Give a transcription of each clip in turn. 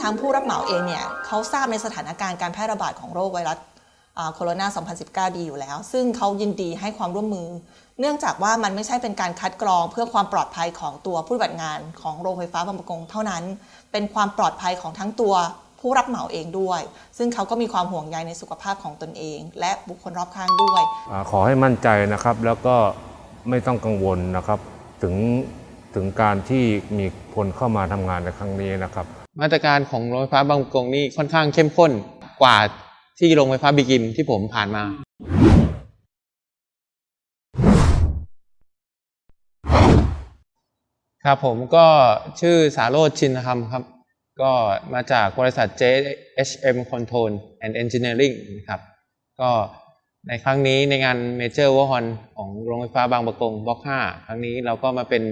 ทางผู้รับเหมาเองเนี่ยเขาทราบในสถานการณ์การแพร่ระบาดของโรคไวรัสโคโรนา 2019 ดีอยู่แล้ว ซึ่งเขายินดีให้ความร่วมมือ เนื่องจากว่ามันไม่ใช่เป็นการคัดกรองเพื่อความปลอดภัยของตัวผู้ปฏิบัติงานของโรงไฟฟ้าบางประกงเท่านั้น เป็นความปลอดภัยของทั้งตัวผู้รับเหมาเองด้วย ซึ่งเขาก็มีความห่วงใยในสุขภาพของตนเอง และบุคคลรอบข้างด้วย ขอให้มั่นใจนะครับ แล้วก็ไม่ต้องกังวลนะครับ ถึงถึงการที่มีคนเข้ามาทำงานในครั้งนี้นะครับ มาตรการของโรงไฟฟ้าบางประกงนี่ค่อนข้างเข้มข้นกว่าที่โรงไฟฟ้าบีกิมที่ผมผ่านมา ครับผมก็ชื่อสาโรจน์ชินธรรมครับ ก็มาจากบริษัท JHM Control and Engineering นะครับ ก็ในครั้งนี้ในงาน Major w a r h o n ของโรงไฟฟ้าบางประกงบล็อก 5 ครั้งนี้เราก็มาเป็น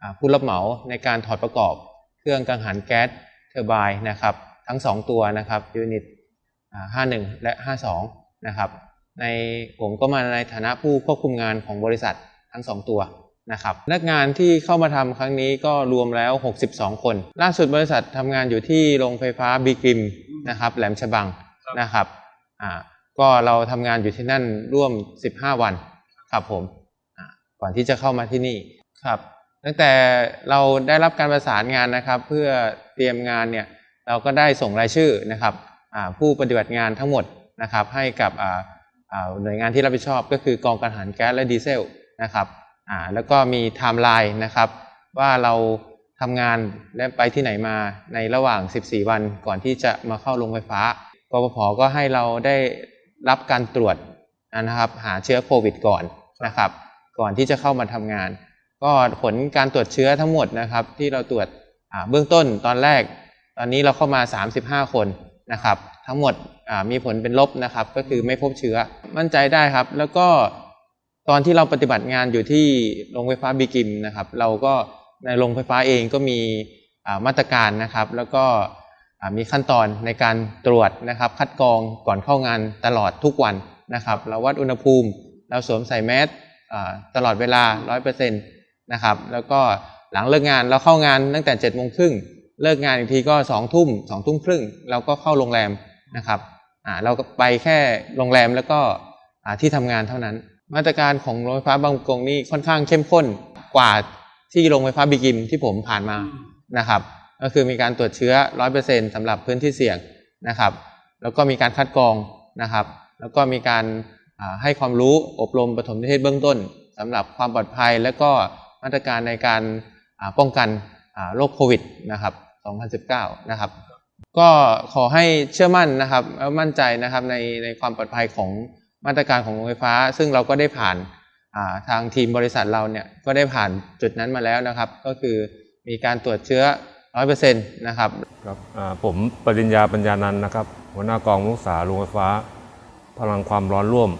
อ่าผู้รับเหมาในการถอดประกอบ เครื่องกังหันแก๊สเทอร์ไบน์นะครับทั้ง 2 ตัวนะครับยูนิต51 และ 52 นะครับในผมก็มาในฐานะผู้ควบคุมงานของบริษัททั้ง 2 ตัวนะครับพนักงานที่เข้ามาทำครั้งนี้ก็รวมแล้ว 62 คน ล่าสุดบริษัททำงานอยู่ที่โรงไฟฟ้าบีกริมนะครับแหลมฉบังนะครับอ่าก็เราทำงานอยู่ที่นั่นร่วม 15 วันครับผมอ่าก่อนที่จะเข้ามาที่นี่ครับตั้งแต่เราได้รับการประสานงานนะครับ เพื่อ เตรียมงานเนี่ยเราก็ได้ส่งรายชื่อนะครับผู้ปฏิบัติงานทั้งหมดนะครับให้กับหน่วยงานที่รับผิดชอบก็คือกองการหารแก๊สและดีเซลนะครับแล้วก็มีไทม์ไลน์นะครับว่าเราทำงานและไปที่ไหนมาในระหว่าง 14 วันก่อนที่จะมาเข้าโรงไฟฟ้ากปพก็ให้เราได้รับการตรวจนะครับหาเชื้อโควิดก่อนนะครับ ก่อนที่จะเข้ามาทำงาน ก็ผลการตรวจเชื้อทั้งหมดนะครับที่เราตรวจ เบื้องต้นตอนแรกตอนนี้เราเข้ามา 35 คนนะครับ ทั้งหมดมีผลเป็นลบนะครับ ก็คือไม่พบเชื้อมั่นใจได้ครับ แล้วก็ตอนที่เราปฏิบัติงานอยู่ที่โรงไฟฟ้าบีกิมนะครับ เราก็ในโรงไฟฟ้าเองก็มีมาตรการนะครับ แล้วก็มีขั้นตอนในการตรวจนะครับ คัดกรองก่อนเข้างานตลอดทุกวันนะครับ เราวัดอุณหภูมิ เราสวมใส่แมสตลอดเวลา 100%นะครับ แล้วก็ หลังเลิกงานเราเข้างานตั้งแต่7จ็ดโมงครึ่งเลิกงานอีกทีก็2องทุ่มสองทุ่มครึ่งเราก็เข้าโรงแรมนะครับอ่าเราก็ไปแค่โรงแรมแล้วก็อ่าที่ทำงานเท่านั้น มาตรการของโรงไฟฟ้าบางประกงนี่ค่อนข้างเข้มข้นกว่าที่โรงไฟฟ้าบีกิมที่ผมผ่านมานะครับ ก็คือมีการตรวจเชื้อ 100%สำหรับพื้นที่เสี่ยงนะครับ แล้วก็มีการคัดกรองนะครับ แล้วก็มีการให้ความรู้อบรมปฐมนิเทศเบื้องต้นสำหรับความปลอดภัย และก็มาตรการในการ ป้องกันโรคโควิดนะครับ 2019 นะครับ ก็ขอให้เชื่อมั่นนะครับแล้วมั่นใจนะครับในในความปลอดภัยของมาตรการของโรงไฟฟ้า ซึ่งเราก็ได้ผ่านาทางทีมบริษัทเราเนี่ยก็ได้ผ่านจุดนั้นมาแล้วนะครับ ก็คือมีการตรวจเชื้อ 100%นะครับครับผมปริญญาปัญญานันนะครับ หัวหน้ากองมุสาโรงไฟฟ้า พลังความร้อนร่วม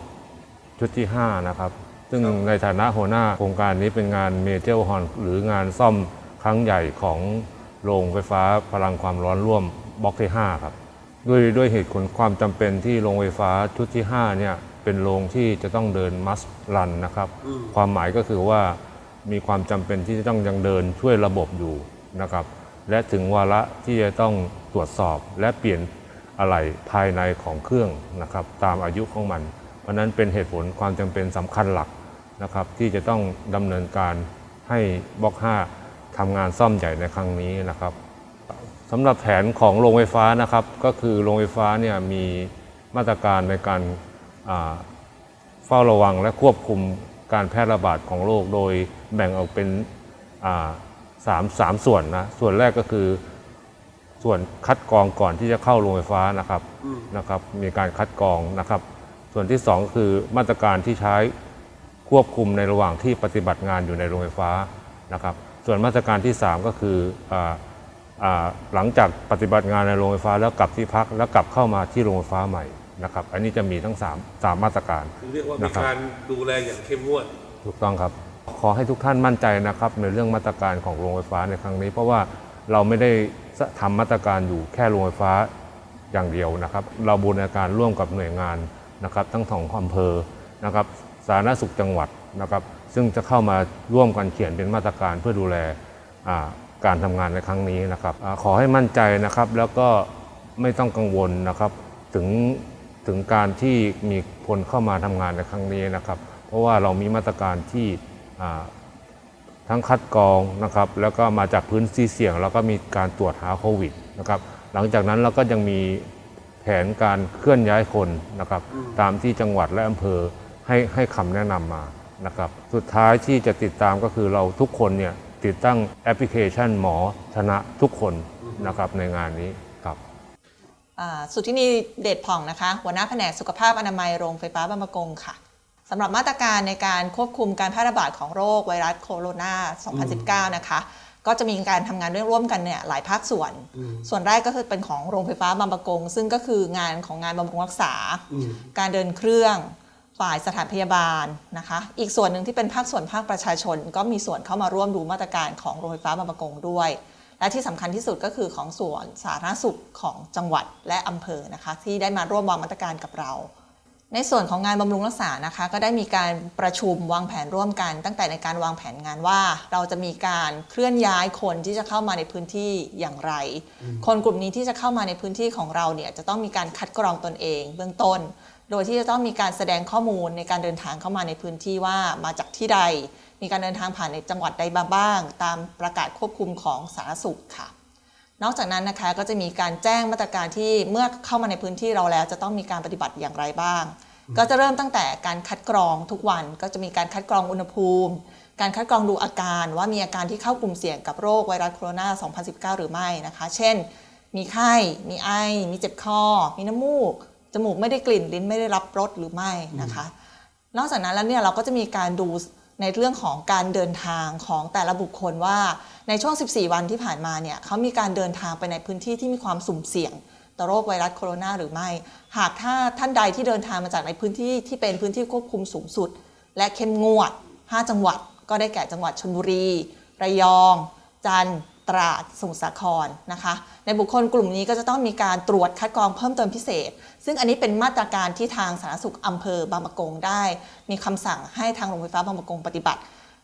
ชุดที่ 5 นะครับ ซึ่งในฐานะหัวหน้าโครงการนี้เป็นงานเมเจอร์ฮอนหรืองานซ่อมครั้งใหญ่ของโรงไฟฟ้าพลังความร้อนร่วมบล็อกที่ 5 ครับ ด้วยด้วยเหตุผลความจำเป็นที่โรงไฟฟ้าชุดที่ 5 เนี่ยเป็นโรงที่จะต้องเดินมัสรันนะครับ ความหมายก็คือว่ามีความจำเป็นที่จะต้องยังเดินช่วยระบบอยู่นะครับ และถึงวาระที่จะต้องตรวจสอบและเปลี่ยนอะไหล่ภายในของเครื่องนะครับ ตามอายุของมัน เพราะฉะนั้นเป็นเหตุผลความจำเป็นสำคัญหลัก นะครับที่จะต้องดำเนินการให้บล็อก 5ทำงานซ่อมใหญ่ในครั้งนี้นะครับสำหรับแผนของโรงไฟฟ้านะครับก็คือโรงไฟฟ้าเนี่ยมีมาตรการในการอ่าเฝ้าระวังและควบคุมการแพร่ระบาดของโรคโดยแบ่งออกเป็นอ่าสามสามส่วนนะส่วนแรกก็คือส่วนคัดกรองก่อนที่จะเข้าโรงไฟฟ้านะครับนะครับ มีการคัดกรองนะครับ ส่วนที่สองก็คือมาตรการที่ใช้ ควบคุมในระหว่างที่ปฏิบัติงานอยู่ในโรงไฟฟ้านะครับ ส่วนมาตรการที่ 3 ก็คืออาอ่าหลังจากปฏิบัติงานในโรงไฟฟ้าแล้วกลับที่พักแล้วกลับเข้ามาที่โรงไฟฟ้าใหม่นะครับ อันนี้จะมีทั้ง3 3มาตรการคือเรียกว่ามีนะครับการดูแลอย่างเข้มงวด ถูกต้องครับ ขอให้ทุกท่านมั่นใจนะครับในเรื่องมาตรการของโรงไฟฟ้าในครั้งนี้ เพราะว่าเราไม่ได้ทำมาตรการอยู่แค่โรงไฟฟ้าอย่างเดียวนะครับ เราบูรณาการร่วมกับหน่วยงานนะครับ ทั้งสองอำเภอนะครับ สาธารณสุขจังหวัดนะครับ ซึ่งจะเข้ามาร่วมกันเขียนเป็นมาตรการเพื่อดูแลการทำงานในครั้งนี้นะครับอขอให้มั่นใจนะครับแล้วก็ไม่ต้องกังวลนะครับถึงถึงการที่มีคนเข้ามาทำงานในครั้งนี้นะครับ เพราะว่าเรามีมาตรการที่ทั้งคัดกรองนะครับ แล้วก็มาจากพื้นที่เสี่ยง แล้วก็มีการตรวจหาโควิดนะครับ หลังจากนั้นเราก็ยังมีแผนการเคลื่อนย้ายคนนะครับ ตามที่จังหวัดและอำเภอ ให้ให้คำแนะนำมานะครับ สุดท้ายที่จะติดตามก็คือเราทุกคนเนี่ยติดตั้งแอปพลิเคชันหมอชนะทุกคนนะครับในงานนี้ครับอ่าสุทธินีเดชผ่องนะคะ หัวหน้าแผนกสุขภาพอนามัยโรงไฟฟ้าบางประกงค่ะสำหรับมาตรการในการควบคุมการแพร่ระบาดของโรคไวรัสโคโรนา 2019 นะคะ ก็จะมีการทำงานร่วมกันเนี่ยหลายภาคส่วน ส่วนแรกก็คือเป็นของโรงไฟฟ้าบางประกง ซึ่งก็คืองานของงานบำรุงรักษา การเดินเครื่อง ฝ่ายสถานพยาบาลนะคะ อีกส่วนหนึ่งที่เป็นภาคส่วนภาคประชาชน ก็มีส่วนเข้ามาร่วมดูมาตรการของโรงไฟฟ้าบางประกงด้วย และที่สำคัญที่สุดก็คือของส่วนสาธารณสุขของจังหวัดและอำเภอนะคะ ที่ได้มาร่วมวางมาตรการกับเรา ในส่วนของงานบำรุงรักษานะคะ ก็ได้มีการประชุมวางแผนร่วมกัน ตั้งแต่ในการวางแผนงานว่า เราจะมีการเคลื่อนย้ายคนที่จะเข้ามาในพื้นที่อย่างไร คนกลุ่มนี้ที่จะเข้ามาในพื้นที่ของเราเนี่ยจะต้องมีการคัดกรองตนเอง เบื้องต้น โดยที่จะต้องมีการแสดงข้อมูลในการเดินทางเข้ามาในพื้นที่ว่ามาจากที่ใด มีการเดินทางผ่านในจังหวัดใดมาบ้าง ตามประกาศควบคุมของสาธารณสุขค่ะ นอกจากนั้นนะคะก็จะมีการแจ้งมาตรการที่เมื่อเข้ามาในพื้นที่เราแล้ว จะต้องมีการปฏิบัติอย่างไรบ้าง ก็จะเริ่มตั้งแต่การคัดกรองทุกวันก็จะมีการคัดกรองอุณหภูมิ การคัดกรองดูอาการว่ามีอาการที่เข้ากลุ่มเสี่ยงกับโรคไวรัสโคโรนา 2019 หรือไม่นะคะ เช่น มีไข้ มีไอ มีเจ็บคอ มีน้ำมูก จมูกไม่ได้กลิ่นลิ้นไม่ได้รับรสหรือไม่นะคะ นอกจากนั้นแล้วเนี่ยเราก็จะมีการดูในเรื่องของการเดินทางของแต่ละบุคคลว่าในช่วง 14 วันที่ผ่านมาเนี่ยเขามีการเดินทางไปในพื้นที่ที่มีความสุ่มเสี่ยง ต่อโรคไวรัสโคโรนาหรือไม่ หากถ้าท่านใดที่เดินทางมาจากในพื้นที่ที่เป็นพื้นที่ควบคุมสูงสุด และเข้มงวด 5 จังหวัด ก็ได้แก่จังหวัดชลบุรี ระยอง จันทร์ ตราดสมุทรสาครนะคะ ในบุคคลกลุ่มนี้ก็จะต้องมีการตรวจคัดกรองเพิ่มเติมพิเศษ ซึ่งอันนี้เป็นมาตรการที่ทางสาธารณสุขอำเภอบางปะกงได้ มีคำสั่งให้ทางโรงไฟฟ้าบางปะกงปฏิบัติ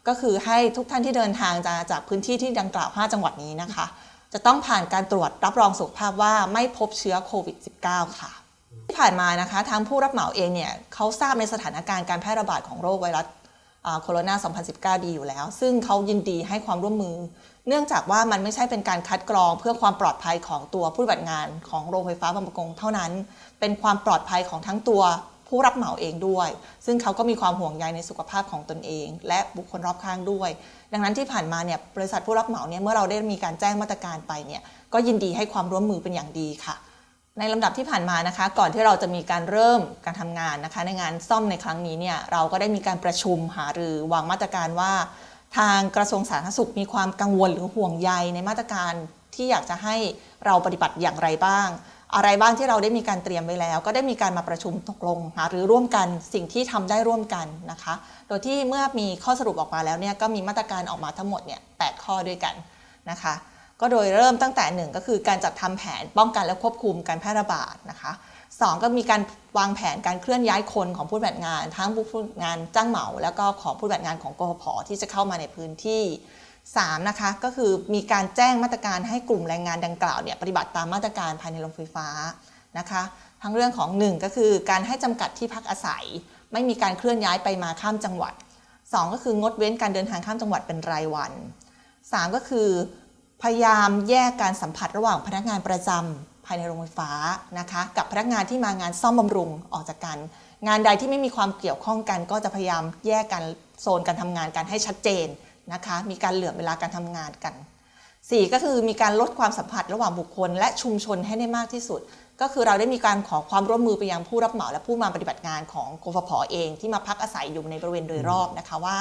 ก็คือให้ทุกท่านที่เดินทางจากจากพื้นที่ที่ดังกล่าว 5 จังหวัดนี้นะคะ จะต้องผ่านการตรวจรับรองสุขภาพว่าไม่พบเชื้อโควิด -19 ค่ะที่ผ่านมานะคะทางผู้รับเหมาเองเนี่ยเขาทราบในสถานการณ์การแพร่ระบาดของโรคไวรัส โคโรนา 2019 ดีอยู่แล้ว ซึ่งเขายินดีให้ความร่วมมือ เนื่องจากว่ามันไม่ใช่เป็นการคัดกรองเพื่อความปลอดภัยของตัวผู้ปฏิบัติงานของโรงไฟฟ้าบางประกงเท่านั้น เป็นความปลอดภัยของทั้งตัวผู้รับเหมาเองด้วย ซึ่งเขาก็มีความห่วงใยในสุขภาพของตนเอง และบุคคลรอบข้างด้วย ดังนั้นที่ผ่านมาเนี่ยบริษัทผู้รับเหมาเนี่ยเมื่อเราได้มีการแจ้งมาตรการไปเนี่ยก็ยินดีให้ความร่วมมือเป็นอย่างดีค่ะ ในลำดับที่ผ่านมานะคะ ก่อนที่เราจะมีการเริ่มการทำงานนะคะ ในงานซ่อมในครั้งนี้เนี่ยเราก็ได้มีการประชุมหารือวางมาตรการว่า ทางกระทรวงสาธารณสุขมีความกังวลหรือห่วงใยในมาตรการที่อยากจะให้เราปฏิบัติอย่างไรบ้าง อะไรบ้างที่เราได้มีการเตรียมไว้แล้ว ก็ได้มีการมาประชุมตกลงหารือร่วมกันสิ่งที่ทำได้ร่วมกันนะคะ โดยที่เมื่อมีข้อสรุปออกมาแล้วเนี่ยก็มีมาตรการออกมาทั้งหมดเนี่ยแข้อด้วยกันนะคะ ก็โดยเริ่มตั้งแต่หนึ่งก็คือการจัดทำแผนป้องกันและควบคุมการแพร่ระบาดนะคะสองก็มีการวางแผนการเคลื่อนย้ายคนของผู้ปฏิบัติงาน ทั้งผู้ปฏิบัติงานจ้างเหมา แล้วก็ของผู้ปฏิบัติงานของกฟผที่จะเข้ามาในพื้นที่สามนะคะก็คือมีการแจ้งมาตรการให้กลุ่มแรงงานดังกล่าวเนี่ยปฏิบัติตามมาตรการภายในโรงไฟฟ้านะคะ ทั้งเรื่องของหนึ่งก็คือการให้จำกัดที่พักอาศัย ไม่มีการเคลื่อนย้ายไปมาข้ามจังหวัดสองก็คืองดเว้นการเดินทางข้ามจังหวัดเป็นรายวันสามก็คือ พยายามแยกการสัมผัสระหว่างพนักงานประจำภายในโรงไฟฟ้านะคะกับพนักงานที่มางานซ่อมบำรุงออกจากกัน งานใดที่ไม่มีความเกี่ยวข้องกัน ก็จะพยายามแยกกันโซนการทำงานกันให้ชัดเจนนะคะมีการเหลื่อมเวลาการทำงานกัน 4 ก็คือมีการลดความสัมผัสระหว่างบุคคล และชุมชนให้ได้มากที่สุด ก็คือเราได้มีการขอความร่วมมือไปยังผู้รับเหมาและผู้มาปฏิบัติงานของกฟผเองที่มาพักอาศัยอยู่ในบริเวณโดยรอบนะคะว่า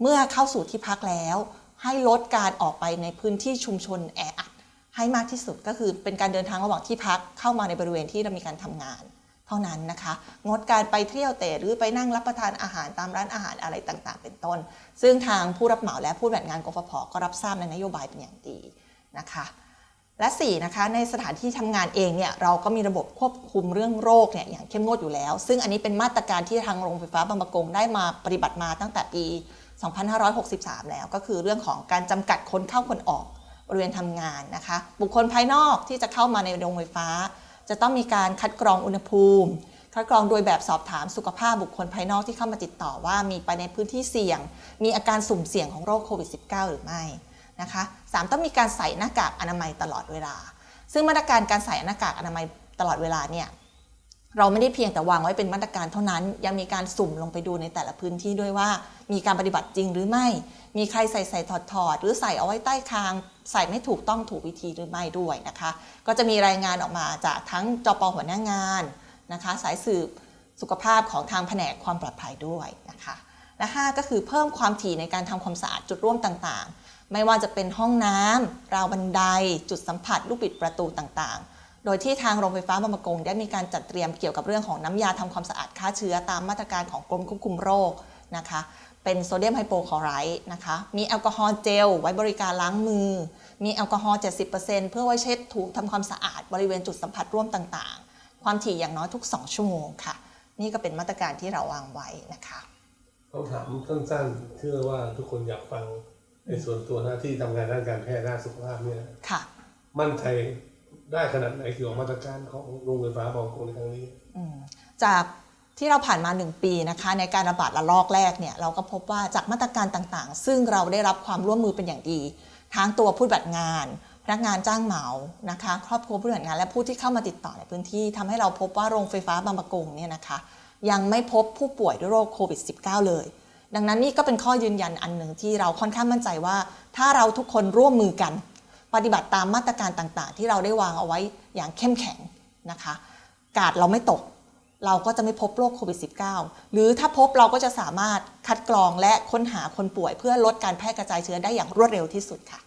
เมื่อเข้าสู่ที่พักแล้ว ให้ลดการออกไปในพื้นที่ชุมชนแออัดให้มากที่สุดก็คือเป็นการเดินทางระหว่างที่พักเข้ามาในบริเวณที่เรามีการทำงาน เท่านั้นนะคะ งดการไปเที่ยวเตะหรือไปนั่งรับประทานอาหารตามร้านอาหารอะไรต่างๆ เป็นต้น ซึ่งทางผู้รับเหมาและผู้ปฏิบัติงานกฟผก็รับทราบในนโยบายเป็นอย่างดีนะคะและ4นะคะในสถานที่ทำงานเองเนี่ยเราก็มีระบบควบคุมเรื่องโรคเนี่ยอย่างเข้มงวดอยู่แล้ว ซึ่งอันนี้เป็นมาตรการที่ทางโรงไฟฟ้าบางประกงได้มาปฏิบัติมาตั้งแต่ปี 2563 แล้วก็คือเรื่องของการจำกัดคนเข้าคนออกบริเวณทำงานนะคะ บุคคลภายนอกที่จะเข้ามาในโรงไฟฟ้า จะต้องมีการคัดกรองอุณหภูมิ คัดกรองโดยแบบสอบถามสุขภาพบุคคลภายนอกที่เข้ามาติดต่อว่ามีไปในพื้นที่เสี่ยง มีอาการสุ่มเสี่ยงของโรคโควิด -19 หรือไม่นะคะสามต้องมีการใส่หน้ากากอนามัยตลอดเวลา ซึ่งมาตรการการใส่หน้ากากอนามัยตลอดเวลาเนี่ย เราไม่ได้เพียงแต่วางไว้เป็นมาตรการเท่านั้น ยังมีการสุ่มลงไปดูในแต่ละพื้นที่ด้วยว่า มีการปฏิบัติจริงหรือไม่ มีใครใส่ใส่ถอดถอดหรือใส่เอาไว้ใต้คาง ใส่ไม่ถูกต้องถูกวิธีหรือไม่ด้วยนะคะ ก็จะมีรายงานออกมาจากทั้งจปหัวหน้างานนะคะ สายสืบสุขภาพของทางแผนกความปลอดภัยด้วยนะคะและ5ก็คือเพิ่มความถี่ในการทำความสะอาดจุดร่วมต่างๆ ไม่ว่าจะเป็นห้องน้ำราวบันได จุดสัมผัสลูกบิดประตูต่างๆ โดยที่ทางโรงไฟฟ้าบางประกงได้มีการจัดเตรียมเกี่ยวกับเรื่องของน้ำยาทำความสะอาดฆ่าเชื้อตามมาตรการของกรมควบคุมโรคนะคะ เป็นโซเดียมไฮโปคลอไรด์นะคะ มีแอลกอฮอล์เจลไว้บริการล้างมือ มีแอลกอฮอล์70%เพื่อไว้เช็ดถูทำความสะอาดบริเวณจุดสัมผัสร่วมต่างๆ ความถี่อย่างน้อยทุก 2 ชั่วโมงค่ะ นี่ก็เป็นมาตรการที่เราวางไว้นะคะต้องถามสั้นๆเชื่อว่าทุกคนอยากฟังในส่วนตัวหน้าที่ทำงานด้านการแพทย์ด้านสุขภาพเนี่ยค่ะ มั่นใจ ได้ขนาดไหนเกี่ยวกับมาตรการของโรงไฟฟ้าบางกงในครั้งนี้ จากที่เราผ่านมา 1 ปีนะคะในการระบาดระลอกแรกเนี่ยเราก็พบว่าจากมาตรการต่างๆ ซึ่งเราได้รับความร่วมมือเป็นอย่างดี ทั้งตัวผู้ปฏิบัติงาน พนักงานจ้างเหมานะคะ ครอบครัวผู้ปฏิบัติงาน และผู้ที่เข้ามาติดต่อในพื้นที่ทำให้เราพบว่าโรงไฟฟ้าบางประกงเนี่ยนะคะ ยังไม่พบผู้ป่วยด้วยโรคโควิด -19 เลย ดังนั้นนี่ก็เป็นข้อยืนยันอันหนึ่งที่เราค่อนข้างมั่นใจว่า ถ้าเราทุกคนร่วมมือกัน ปฏิบัติตามมาตรการต่างๆ ที่เราได้วางเอาไว้อย่างเข้มแข็งนะคะ กาดเราไม่ตก เราก็จะไม่พบโรคโควิด -19 หรือถ้าพบเราก็จะสามารถคัดกรองและค้นหาคนป่วย เพื่อลดการแพร่กระจายเชื้อได้อย่างรวดเร็วที่สุดค่ะ